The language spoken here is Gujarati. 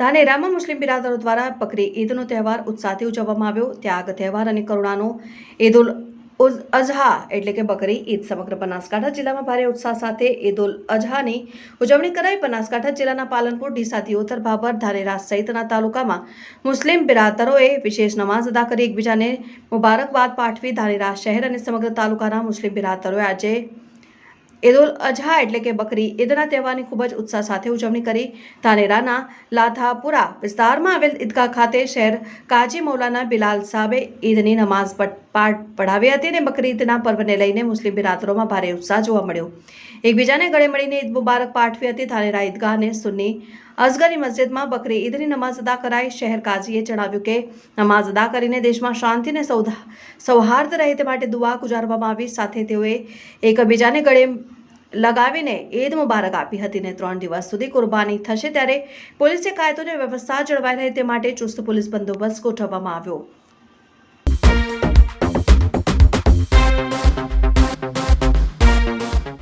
ધાનેરામાં મુસ્લિમ બિરાદરો દ્વારા બકરી ઈદનો તહેવાર ઉત્સાહથી ઉજવવામાં આવ્યો. ત્યાગ, તહેવાર અને કરુણાનો ઈદ ઉલ અઝહા એટલે કે બકરી ઈદ સમગ્ર બનાસકાંઠા જિલ્લામાં ભારે ઉત્સાહ સાથે ઈદ ઉલ અઝહાની ઉજવણી કરાઈ. બનાસકાંઠા જિલ્લાના પાલનપુર ડીસા દિયોતર ભાભર ધાનેરા સહિતના તાલુકામાં મુસ્લિમ બિરાદરોએ વિશેષ નમાઝ અદા કરી. એકબીજાને મુબારકબાદ પાઠવી ધાનેરા શહેર અને સમગ્ર તાલુકાના મુસ્લિમ બિરાદરોએ આજે ઈદ ઉલ અઝહા એટલે કે બકરી, ઈદના તહેવારની ખૂબ જ ઉત્સાહ સાથે ઉજવણી કરી. તાનેરાના લાથાપુરા વિસ્તારમાં આવેલ ઈદગાહ ખાતે શહેર કાજી મૌલાના બિલાલ સાહેબે ઈદની નમાઝ પાઠ પઢાવી હતી અને બકરી ઈદના પર્વને લઈને મુસ્લિમ બિરાદરોમાં ભારે ઉત્સાહ જોવા મળ્યો. એકબીજાને ગળે મળીને ઈદ મુબારક પાઠવી હતી ધાનેરા ઈદગાહને સુન્ની અસગરી મસ્જિદમાં બકરી ઈદની નમાઝ અદા કરાઈ શહેર કાઝીએ જણાવ્યું કે નમાઝ અદા કરીને દેશમાં શાંતિને સૌહાર્દ રહે તે માટે દુઆ ગુજારવામાં આવી. સાથે તેઓએ એકબીજાને ગળે લગાવીને ઈદ મુબારક આપી હતી ને ત્રણ દિવસ સુધી કુરબાની થશે ત્યારે પોલીસે કાયદો અને વ્યવસ્થા જળવાઈ રહે તે માટે ચુસ્ત પોલીસ બંદોબસ્ત ગોઠવવામાં આવ્યો.